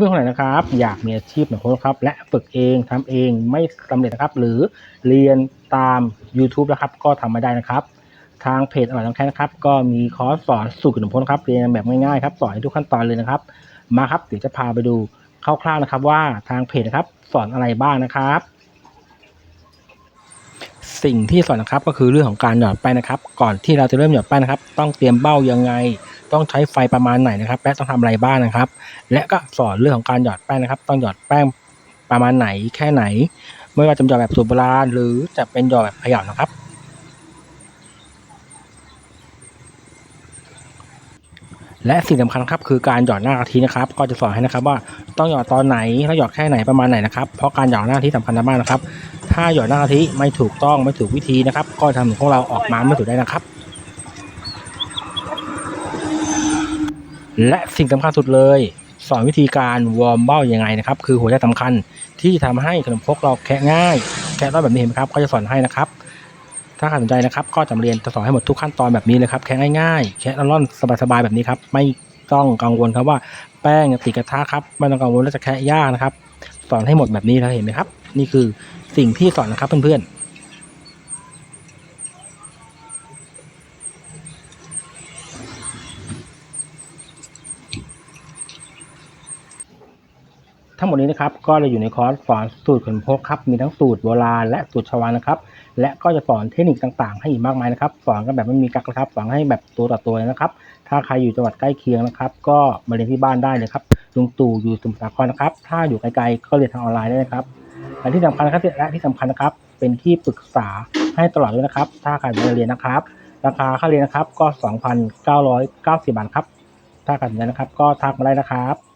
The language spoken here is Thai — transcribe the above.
พื่อนๆคนไหนนะครับ อยากมีอาชีพเหมือนโค้ชครับ และฝึกเองทำเองไม่สำเร็จนะครับ หรือเรียนตาม YouTube นะครับ ก็ทำไม่ได้นะครับ ทางเพจอร่อยน้องแค่นะครับ ก็มีคอร์สสอนสูตรขนมพ้นครับเรียนแบบง่ายๆครับสอนให้ทุกขั้นตอนเลยนะครับ มาครับเดี๋ยวจะพาไปดูคร่าวๆนะครับ ว่าทางเพจนะครับสอนอะไรบ้างนะครับ สิ่งที่สอนนะครับก็คือเรื่องของการหยอดแป้งนะครับ ก่อนที่เราจะเริ่มหยอดแป้งนะครับ ต้องเตรียมเบ้ายังไง ต้องใช้ไฟประมาณไหนนะครับ และต้องทำอะไรบ้างนะครับ และก็สอนเรื่องของการหยอดแป้งนะครับ ต้องหยอดแป้งประมาณไหนแค่ไหน ไม่ว่าจะหยอดแบบสูตรโบราณหรือจะเป็นหยอดแบบเขย่านะครับและสิ่งสำคัญครับคือการหยอดหน้ากะทินะครับ ก็จะสอนให้นะครับว่าต้องหยอดตอนไหนแล้วหยอดแค่ไหนประมาณไหนนะครับเพราะการหยอดหน้ากะทิสำคัญมากนะครับ ถ้าหยอดหน้ากะทิไม่ถูกต้องไม่ถูกวิธีนะครับ ก็ทำให้ของเราออกมาไม่ถูกได้นะครับ และสิ่งสำคัญสุดเลย สอนวิธีการวอร์มเบ้ายังไงนะครับ คือหัวใจสำคัญที่ทำให้ขนมครกเราแคะง่าย แคะได้แบบนี้เห็นไหมครับก็จะสอนให้นะครับ ถ้าใครสนใจนะครับ ก็จะเรียนจะสอนให้หมดทุกขั้นตอนแบบนี้เลยครับแค่ง่ายๆแค่ร่อนสบายๆแบบนี้ครับไม่ต้องกังวลครับว่าแป้งติดกระทะครับไม่ต้องกังวลว่าจะแค่ยากนะครับ สอนให้หมดแบบนี้แล้วเห็นไหมครับ นี่คือสิ่งที่สอนนะครับเพื่อนๆ ทั้งหมดนี้นะครับก็เราอยู่ในคอร์สสอนสูตรขนพกครับมีทั้งสูตรโบราณและสูตรชาวานะครับและก็จะสอนเทคนิคต่างๆ ให้อีกมากมายนะครับสอนกันแบบไม่มีกักนะครับสอนให้แบบตัวต่อตัวเลยนะครับ ถ้าใครอยู่จังหวัดใกล้เคียงนะครับ ก็มาเรียนที่บ้านได้เลยครับลุงตู่อยู่สมุทรสาครนะครับ ถ้าอยู่ไกลๆก็เรียนทางออนไลน์ได้นะครับและที่สำคัญนะครับและที่สำคัญนะครับ เป็นที่ปรึกษาให้ตลอดด้วยนะครับ ถ้าใครจะเรียนนะครับ ราคาค่าเรียนนะครับก็ 2,990 บาทครับถ้าใครสนใจนะครับ ก็ทักมาได้นะครับ